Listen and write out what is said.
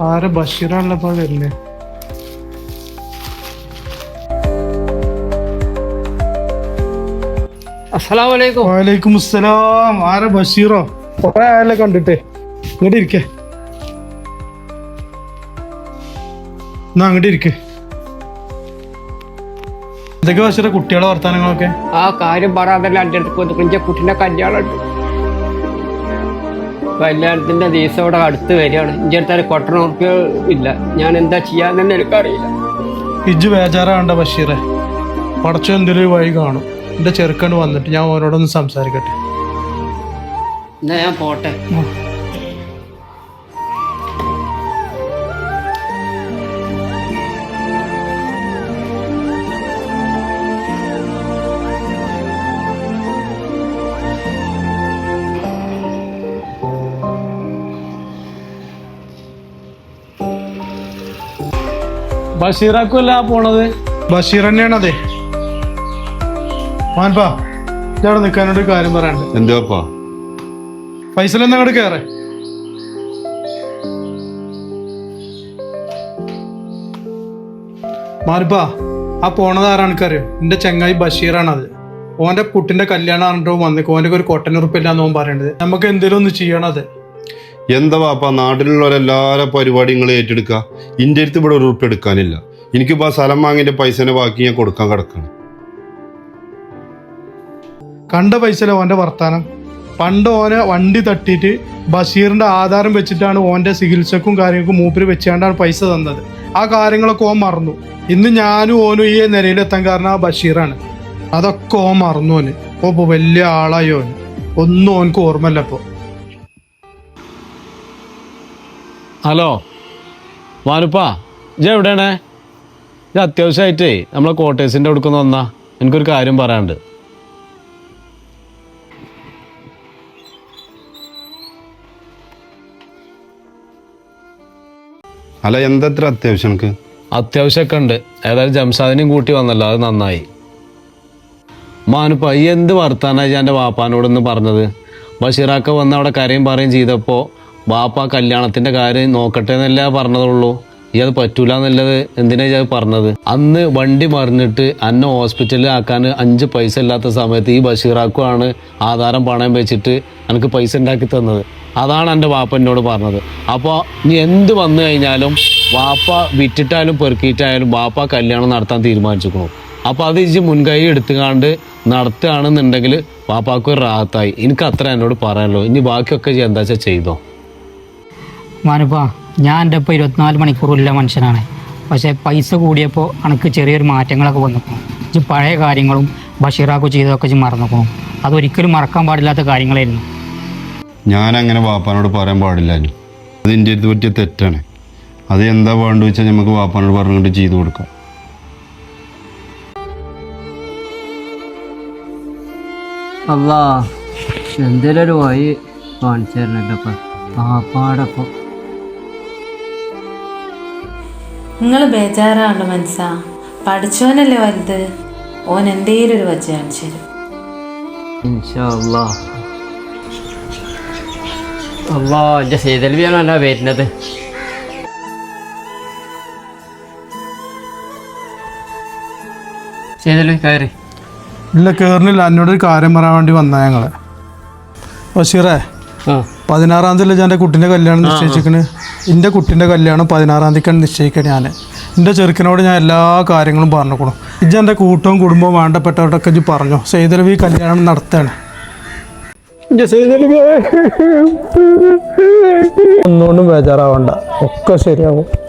ആരെ ബഷീറാണല്ലോ വരുന്നേ? വാലേക്കും അസ്സലാം ആരാ ബഷീറോ? കൊറേ ആയല്ലേ കണ്ടിട്ട്. ഇങ്ങോട്ട് ഇരിക്കേ. എന്നാ അങ്ങോട്ട് ഇരിക്കേ. എന്തൊക്കെ ബഷീറെ കുട്ടികളെ വർത്താനങ്ങളൊക്കെ? ആ കാര്യം പറയാതല്ല എന്റെ അടുത്ത് പോയി എന്റെ കുട്ടിന്റെ കല്യാണമുണ്ട് കല്യാണത്തിന്റെ ദിവസം ഇവിടെ അടുത്ത് വരികയാണ്. എന്റെ അടുത്ത് കൊട്ടണ ഉറുപ്പ്യ ഇല്ല. ഞാൻ എന്താ ചെയ്യാന്ന് എനിക്കറിയില്ല. ഇജ്ജ് ബേജാറാണ്ട ബഷീറെ. പടച്ചോ എന്തെങ്കിലും ഒരു വഴി കാണും. എന്റെ ചെറുക്കൻ വന്നിട്ട് ഞാൻ ഓനോടൊന്ന് സംസാരിക്കട്ടെ? എന്നാ ഞാൻ പോട്ടെ. ബഷീറാക്കുമല്ല പോണത്? ബഷീർ തന്നെയാണ് അതെ മാൻപാ ഇതവിടെ നിൽക്കാനോട് കാര്യം പറയാണ്ട് എന്തുവാപ്പാ? ഫൈസൽ എന്നാ അങ്ങോട്ട് കയറേ മാൻപാ ആ പോണത് ആരാണ് എനിക്കറിയോ? എന്റെ ബഷീറാണ് അത് ഓന്റെ പുട്ടിന്റെ കല്യാണം ആണോ വന്നിക്കോ. ഓന്റെ ഒരു കൊട്ടനുറപ്പില്ലാന്ന് ഓൻ പറയണത്. നമുക്ക് എന്തെങ്കിലും ഒന്ന് ചെയ്യണത്. എന്താ വാപ്പ നാട്ടിലുള്ളവരെല്ലാരെ പരിപാടി നിങ്ങൾ ഏറ്റെടുക്കുക? ഇന്റെ അടുത്ത് ഇവിടെ ഒരു ഉറുപ്പ് എടുക്കാനില്ല. എനിക്കിപ്പോ ആ സ്ഥലം വാങ്ങിന്റെ പൈസനെ ബാക്കി ഞാൻ കൊടുക്കാൻ കിടക്കണം. കണ്ട പൈസയില ഓന്റെ വർത്താനം? പണ്ട് ഓനെ വണ്ടി തട്ടിയിട്ട് ബഷീറിന്റെ ആധാരം വെച്ചിട്ടാണ് ഓന്റെ ചികിത്സക്കും കാര്യങ്ങൾക്കും മൂപ്പര് വെച്ചാണ്ടാണ് പൈസ തന്നത്. ആ കാര്യങ്ങളൊക്കെ ഓൻ മറന്നു. ഇന്ന് ഞാനും ഓനും ഈ നിലയിലെത്താൻ കാരണം ആ ബഷീറാണ്. അതൊക്കെ ഓൻ മറന്നു ഓന്. ഓ വലിയ ആളായി ഓന്. ഒന്നും ഓനക്ക് ഓർമ്മല്ല ഇപ്പോൾ ഹലോ വാനുപ്പാ ഇജ എവിടെയാണ്? ഇത് അത്യാവശ്യമായിട്ടേ നമ്മളെ കോട്ടേഴ്സിന്റെ അടുക്കുന്ന വന്നാ. എനിക്കൊരു കാര്യം പറയാനുണ്ട്. അല്ല എന്തത്ര അത്യാവശ്യം അത്യാവശ്യമൊക്കെ ഉണ്ട് ഏതായാലും ജംസാദിനെയും കൂട്ടി വന്നല്ലോ അത് നന്നായി. മാനുപ്പ ഈ എന്ത് വർത്താനായി എന്റെ വാപ്പാനോടൊന്ന് പറഞ്ഞത്? ബഷീറാക്ക വന്ന് അവിടെ കരയും പറയും ചെയ്തപ്പോൾ വാപ്പ കല്യാണത്തിന്റെ കാര്യം നോക്കട്ടെ എന്നല്ലേ പറഞ്ഞതുള്ളൂ. ഈ അത് പറ്റൂല എന്നുള്ളത് എന്തിനാ ഞാൻ പറഞ്ഞത്? അന്ന് വണ്ടി മറിഞ്ഞിട്ട് അന്നെ ഹോസ്പിറ്റലിൽ ആക്കാൻ അഞ്ച് പൈസ ഇല്ലാത്ത സമയത്ത് ഈ ബഷീറാക്കുമാണ് ആധാരം പണയം വെച്ചിട്ട് എനിക്ക് പൈസ ഉണ്ടാക്കി തന്നത്. അതാണ് എന്റെ വാപ്പ എന്നോട് പറഞ്ഞത്. അപ്പോൾ നീ എന്ത് വന്നു കഴിഞ്ഞാലും വാപ്പ വിറ്റിട്ടായാലും പെറുക്കിയിട്ടായാലും വാപ്പ കല്യാണം നടത്താൻ തീരുമാനിച്ചിരിക്കണു അപ്പോൾ അത് ഇജ്ജ് മുൻകൈ എടുത്തുകാണ്ട് നടത്തുകയാണെന്നുണ്ടെങ്കിൽ വാപ്പാക്ക് ഒരു റാഹത്തായി. എനിക്ക് അത്ര എന്നോട് പറയാനുള്ളൂ. ഇനി ബാക്കിയൊക്കെ എന്താ വെച്ചാൽ ചെയ്തോ? മാനുപ്പാ ഞാൻ എന്റെ ഇപ്പോൾ ഇരുപത്തിനാല് മണിക്കൂറുള്ള മനുഷ്യനാണ്. പക്ഷേ പൈസ കൂടിയപ്പോൾ എനിക്ക് ചെറിയൊരു മാറ്റങ്ങളൊക്കെ വന്നു. ഈ പഴയ കാര്യങ്ങളും ബഷീറാക്കു ചെയ്തതൊക്കെ മറന്നപ്പോൾ അതൊരിക്കലും മറക്കാൻ പാടില്ലാത്ത കാര്യങ്ങളായിരുന്നു. ഞാൻ അങ്ങനെ വാപ്പാനോട് പറയാൻ പാടില്ലായിരുന്നു. അത് എന്റെ അടുത്ത് പറ്റിയ തെറ്റാണ്. അത് എന്താ വേണ്ട വെച്ചാൽ നമുക്ക് വാപ്പാനോട് പറഞ്ഞുകൊണ്ട് ചെയ്തു കൊടുക്കാം. അല്ലാ എന്തേലും ഒരു വഴി കാണിച്ചു തരണല്ലപ്പ പാപ്പാടപ്പം നിങ്ങൾ ബേജാറാണല്ലോ മനസ്സാ. പഠിച്ചോനല്ലേ വലുത്? ഓൻ എന്തേലും ഒരു വജ കാണിച്ചു തരും. വരുന്നത്. സീതൽവി കയറി. ഇല്ല കേറിനില്ല എന്നോട് ഒരു കാര്യം പറയാൻ വേണ്ടി വന്നാ ഞങ്ങൾ. ബഷീറേ ആ. പതിനാറാം തീയതി എന്റെ കുട്ടീന്റെ കല്യാണം നിശ്ചയിച്ചിരിക്കണ്? എന്റെ കുട്ടീന്റെ കല്യാണം പതിനാറാം തീയതിക്കാണ് നിശ്ചയിക്കണേ ഞാൻ എന്റെ ചെറുക്കനോട് ഞാൻ എല്ലാ കാര്യങ്ങളും പറഞ്ഞിരിക്കണം ഇജ്ജ് എന്റെ കൂട്ടവും കുടുംബവും വേണ്ടപ്പെട്ടവരോടൊക്കെ ഇജ്ജ് പറഞ്ഞു. സെയ്തലവി കല്യാണം നടത്താണ്. ഒന്നുകൊണ്ടും ബേജാറാവണ്ട. ഒക്കെ ശരിയാവും.